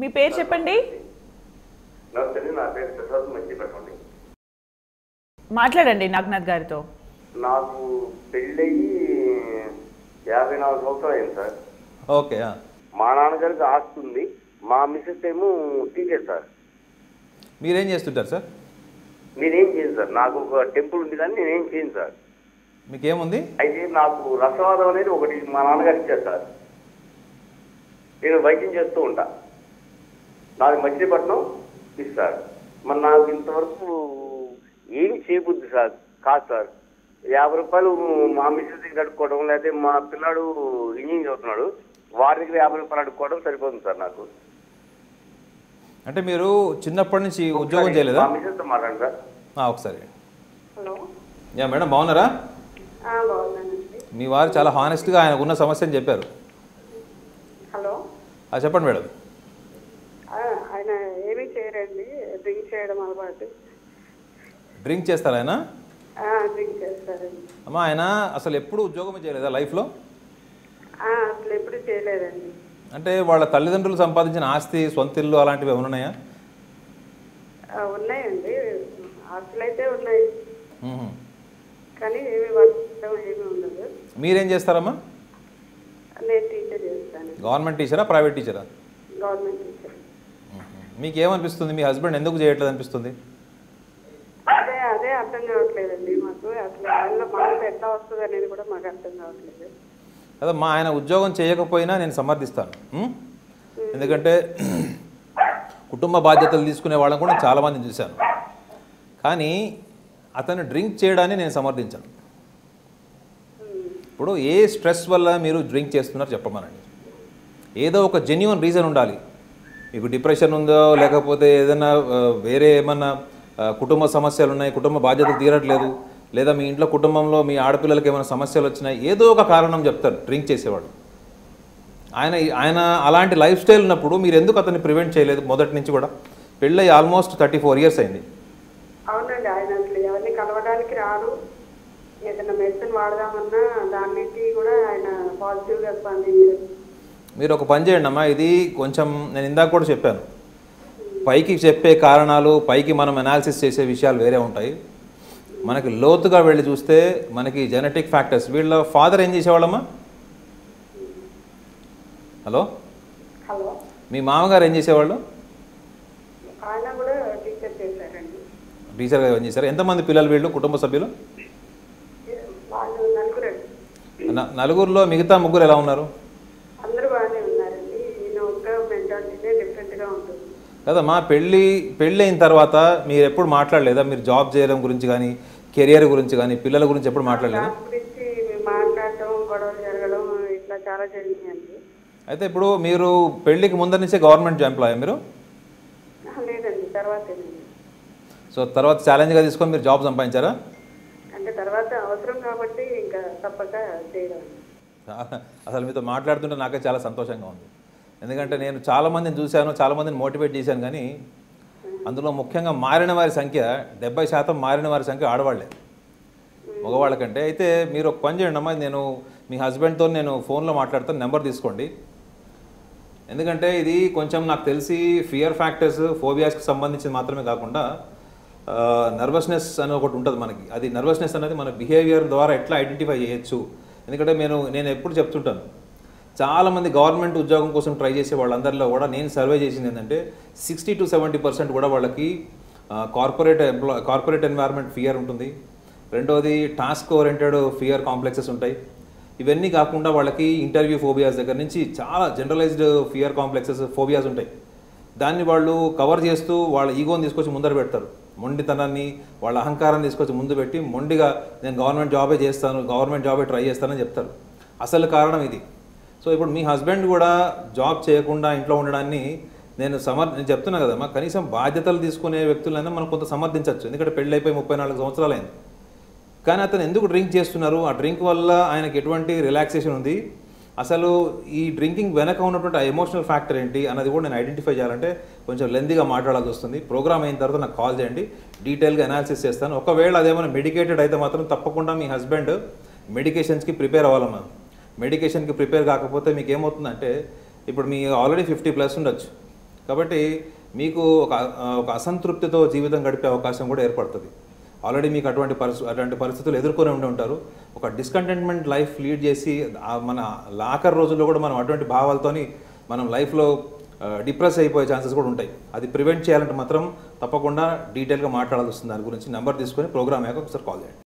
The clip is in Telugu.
మీ పేరు చెప్పండి. నమస్తే నా పేరు ప్రసాద్ మంచి పెట్టండి మాట్లాడండి నాగనాథ్ గారితో. నాకు పెళ్ళయి యాభై నాలుగు సంవత్సరాలు అయింది సార్. ఓకే. మా నాన్నగారికి ఆస్తి ఉంది. మా మిస్సెస్ ఏమో టీచర్ సార్. మీరేం చేస్తుంటారు సార్? నేనేం చేయను సార్. నాకు ఒక టెంపుల్ ఉంది కానీ నేనేం చేయను సార్. మీకేముంది? అయితే నాకు రసవాదం అనేది ఒకటి మా నాన్నగారు ఇచ్చారు సార్. నేను వైద్యం చేస్తూ ఉంటా. నాకు మచిలీపట్నం ఇస్తారు. మరి నాకు ఇంతవరకు ఏమి చేయబుద్ది సార్ కాదు సార్. యాభై రూపాయలు మా మిస్సెస్ దగ్గర అడుక్కోవడం లేకపోతే మా పిల్లాడు ఇంజనీరింగ్ చదువుతున్నాడు వారి దగ్గర యాభై రూపాయలు అడుక్కోవడం సరిపోతుంది సార్ నాకు. అంటే మీరు చిన్నప్పటి నుంచి ఉద్యోగం చేయలేదా? మా మిస్సెస్తో మాట్లాడండి సార్. ఆ, ఒకసారి. హలో. యా మేడం బాగున్నారా? మీ వారు చాలా హానెస్ట్గా ఆయనకు ఉన్న సమస్యని చెప్పారు. హలో. చెప్పండి మేడం. ఆయన ఏమీ చేయరండి డ్రింక్ చేయడం అలవాటు. డ్రింక్ చేస్తారా ఆయన? డ్రింక్ చేస్తారండి. అమ్మా ఆయన అసలు ఎప్పుడు ఉద్యోగం చేయలేదా లైఫ్లో? అసలు ఎప్పుడు చేయలేదండి. అంటే వాళ్ళ తల్లిదండ్రులు సంపాదించిన ఆస్తి సొంత ఇల్లు అలాంటివి ఏమైనా ఉన్నాయా? ఉన్నాయండి. ఆస్తులు అయితే ఉన్నాయి. కానీ ఏమి ఏమీ ఉండదు. మీరేం చేస్తారమ్మా? నేను టీచర్ చేస్తాను. గవర్నమెంట్ టీచరా ప్రైవేట్ టీచరా? Government teacher. మీకు ఏమనిపిస్తుంది మీ హస్బెండ్ ఎందుకు చేయట్లేదు అనిపిస్తుంది అదే అదే అర్థం కావట్లేదండి. మాకు అసలు వాళ్ళ మనసు ఎట్లా వస్తుంది అనేది కూడా మాకు అర్థం కావట్లేదు. కదా మా ఆయన ఉద్యోగం చేయకపోయినా నేను సమర్థిస్తాను? ఎందుకంటే కుటుంబ బాధ్యతలు తీసుకునే వాళ్ళని కూడా నేను చాలామందిని చూశాను. కానీ అతను డ్రింక్ చేయడాన్ని నేను సమర్థించాను. ఇప్పుడు ఏ స్ట్రెస్ వల్ల మీరు డ్రింక్ చేస్తున్నారు చెప్పమనండి. ఏదో ఒక జెన్యున్ రీజన్ ఉండాలి. మీకు డిప్రెషన్ ఉందో లేకపోతే ఏదైనా వేరే ఏమన్నా కుటుంబ సమస్యలు ఉన్నాయి కుటుంబ బాధ్యతలు తీరట్లేదు లేదా మీ ఇంట్లో కుటుంబంలో మీ ఆడపిల్లలకి ఏమైనా సమస్యలు వచ్చినాయి ఏదో ఒక కారణం చెప్తారు డ్రింక్ చేసేవాడు. ఆయన ఆయన అలాంటి లైఫ్ స్టైల్ ఉన్నప్పుడు మీరు ఎందుకు అతన్ని ప్రివెంట్ చేయలేదు మొదటి నుంచి కూడా? పెళ్ళి ఆల్మోస్ట్ థర్టీ ఫోర్ ఇయర్స్ అయింది. అవునండి ఆయన అసలు ఎవరిని కలవడానికి రాడు. ఏదైనా మెడిసిన్ వాడదామన్నా దాన్నిటి కూడా ఆయన పాజిటివ్గా స్పందించారు మీరు ఒక పని చేయండి అమ్మా. ఇది కొంచెం నేను ఇందాక కూడా చెప్పాను. పైకి చెప్పే కారణాలు పైకి మనం అనాలిసిస్ చేసే విషయాలు వేరే ఉంటాయి. మనకి లోతుగా వెళ్ళి చూస్తే మనకి జెనెటిక్ ఫ్యాక్టర్స్ వీళ్ళ ఫాదర్ ఏం చేసేవాళ్ళమ్మా? హలో? మీ మామగారు ఏం చేసేవాళ్ళు? టీచర్గా ఏం చేశారు? ఎంతమంది పిల్లలు వీళ్ళు కుటుంబ సభ్యులు? నలుగురిలో మిగతా ముగ్గురు ఎలా ఉన్నారు? కదమ్మా పెళ్ళి పెళ్ళి అయిన తర్వాత మీరు ఎప్పుడు మాట్లాడలేదా? మీరు జాబ్ చేయడం గురించి కానీ కెరియర్ గురించి కానీ పిల్లల గురించి ఎప్పుడు మాట్లాడలేదా? అయితే ఇప్పుడు మీరు పెళ్ళికి ముందర నుంచే గవర్నమెంట్ ఎంప్లాయ్ మీరు? సో తర్వాత ఛాలెంజ్గా తీసుకొని మీరు జాబ్ సంపాదించారా? అంటే తర్వాత అవసరం కాబట్టి ఇంకా తప్పక చేయడం చాలా- అసలు మీతో మాట్లాడుతుంటే నాకే చాలా సంతోషంగా ఉంది. ఎందుకంటే నేను చాలామందిని చూశాను చాలామందిని మోటివేట్ చేశాను కానీ అందులో ముఖ్యంగా మారిన వారి సంఖ్య డెబ్బై శాతం మారిన వారి సంఖ్య ఆడవాళ్ళే మగవాళ్ళకంటే అయితే మీరు ఒక పని చేయండి అమ్మా నేను మీ హస్బెండ్తో నేను ఫోన్లో మాట్లాడతాను నెంబర్ తీసుకోండి. ఎందుకంటే ఇది కొంచెం నాకు తెలిసి ఫియర్ ఫ్యాక్టర్స్ ఫోబియాస్కి సంబంధించి మాత్రమే కాకుండా నర్వస్నెస్ అని ఒకటి ఉంటుంది మనకి. అది నర్వస్నెస్ అనేది మన బిహేవియర్ ద్వారా ఎట్లా ఐడెంటిఫై చేయొచ్చు? ఎందుకంటే నేను నేను ఎప్పుడు చెప్తుంటాను చాలామంది గవర్నమెంట్ ఉద్యోగం కోసం ట్రై చేసే వాళ్ళందరిలో కూడా నేను సర్వే చేసింది ఏంటంటే సిక్స్టీ టు సెవెంటీ పర్సెంట్ కూడా వాళ్ళకి corporate employee corporate environment fear ఉంటుంది. రెండోది టాస్క్ ఓరియంటెడ్ ఫియర్ కాంప్లెక్సెస్ ఉంటాయి. ఇవన్నీ కాకుండా వాళ్ళకి ఇంటర్వ్యూ ఫోబియాస్ దగ్గర నుంచి చాలా జనరలైజ్డ్ ఫియర్ కాంప్లెక్సెస్ ఫోబియాస్ ఉంటాయి. దాన్ని వాళ్ళు కవర్ చేస్తూ వాళ్ళ ఈగోని తీసుకొచ్చి ముందర పెడతారు. మొండితనాన్ని వాళ్ళ అహంకారాన్ని తీసుకొచ్చి ముందు పెట్టి మొండిగా నేను గవర్నమెంట్ జాబే చేస్తాను గవర్నమెంట్ జాబే ట్రై చేస్తానని చెప్తారు. అసలు కారణం ఇది. సో ఇప్పుడు మీ హస్బెండ్ కూడా జాబ్ చేయకుండా ఇంట్లో ఉండడాన్ని నేను సమర్ నేను చెప్తున్నా కదమ్మా కనీసం బాధ్యతలు తీసుకునే వ్యక్తులైనా మనం కొంత సమర్థించవచ్చు. ఎందుకంటే పెళ్ళి అయిపోయి ముప్పై నాలుగు సంవత్సరాలైంది కానీ అతను ఎందుకు డ్రింక్ చేస్తున్నారు? ఆ డ్రింక్ వల్ల ఆయనకి ఎటువంటి రిలాక్సేషన్ ఉంది? అసలు ఈ డ్రింకింగ్ వెనక ఉన్నటువంటి ఆ ఎమోషనల్ ఫ్యాక్టర్ ఏంటి అన్నది కూడా నేను ఐడెంటిఫై చేయాలంటే కొంచెం లెందీగా మాట్లాడాల్సి వస్తుంది. ప్రోగ్రామ్ అయిన తర్వాత నాకు కాల్ చేయండి. డీటెయిల్గా అనాలిసిస్ చేస్తాను. ఒకవేళ అదేమైనా మెడికేటెడ్ అయితే మాత్రం తప్పకుండా మీ హస్బెండ్ మెడికేషన్స్కి ప్రిపేర్ అవ్వాలమ్మా. మెడికేషన్కి ప్రిపేర్ కాకపోతే మీకు ఏమవుతుందంటే ఇప్పుడు మీ ఆల్రెడీ ఫిఫ్టీ ప్లస్ ఉండొచ్చు. కాబట్టి మీకు ఒక ఒక అసంతృప్తితో జీవితం గడిపే అవకాశం కూడా ఏర్పడుతుంది. ఆల్రెడీ మీకు అటువంటి పరిస్థితి అటువంటి పరిస్థితులు ఎదుర్కొని ఉండి ఉంటారు. ఒక డిస్కంటెంట్మెంట్ లైఫ్ లీడ్ చేసి మన ఆఖరి రోజుల్లో కూడా మనం అటువంటి భావాలతోని మనం లైఫ్లో డిప్రెస్ అయిపోయే ఛాన్సెస్ కూడా ఉంటాయి. అది ప్రివెంట్ చేయాలంటే మాత్రం తప్పకుండా డీటెయిల్గా మాట్లాడాల్సి వస్తుంది. దాని గురించి నెంబర్ తీసుకొని ప్రోగ్రామ్ అయ్యాక ఒకసారి కాల్ చేయండి.